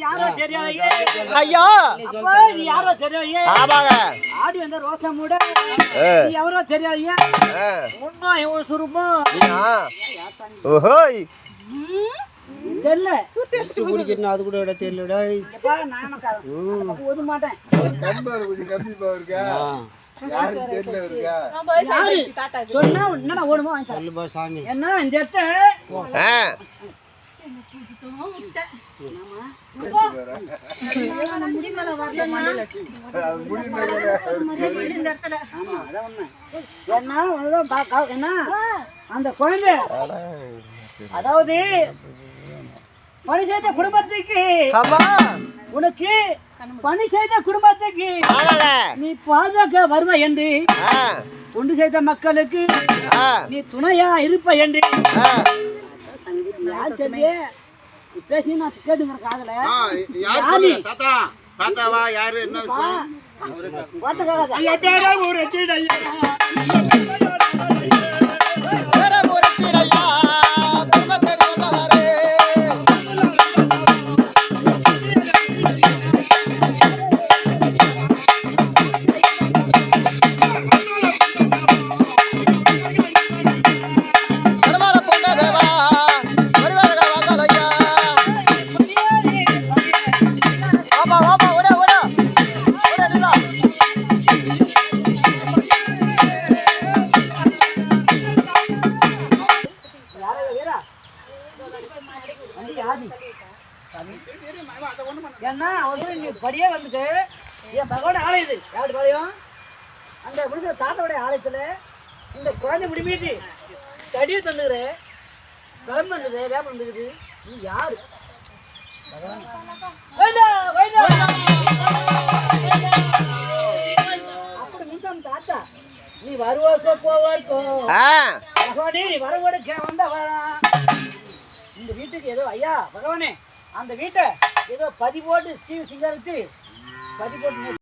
யாரோ தெரியாதே ஐயா! அப்பா இது யாரோ தெரியாதே ஆமாங்க. ஆடி வந்த ரோசா மூட. எவரோ தெரியாதே ஆ, ஒன்னும் இவன் சுருப்பம் நீயா? ஓஹோய். தெரியல. அது கூட தெரியலடா. கொஞ்சம் கம்மி இருக்கா? சொன்னா என்னடா ஓடுமோ வாங்கி சாமி. என்ன இந்த இடத்த? அந்த குழந்தை. அதாவது செய்த குடும்பத்துக்கு உனக்கு பணி செய்த குடும்பத்துக்கு நீ பாதுகாக்க வருவ என்று. தொண்டு செய்த மக்களுக்கு நீ துணையா இருப்ப என்று. பேசி நான் கேட்டுங்க காதல யாரு என்ன ஏன்னா அவரு நீ படியே வந்துட்டு என் மகனோட ஆலயம் இது. யாரு பாளையம்? அந்த முடிச்ச தாத்தாவுடைய ஆலயத்துல இந்த குழந்தை முடிமீட்டு தடியை தண்ணுகிற கிளம்பு இருந்தது வேப்பம் இருந்தது நீ யாரு. அப்படி தாத்தா நீ வருவாக்கோ போவாக்கோ. பகவானே நீ வரவோட கே வந்தா வரா இந்த வீட்டுக்கு ஏதோ ஐயா பகவானே அந்த வீட்டை ஏதோ பதி போட்டு சீ சிங்கரித்து பதி போட்டு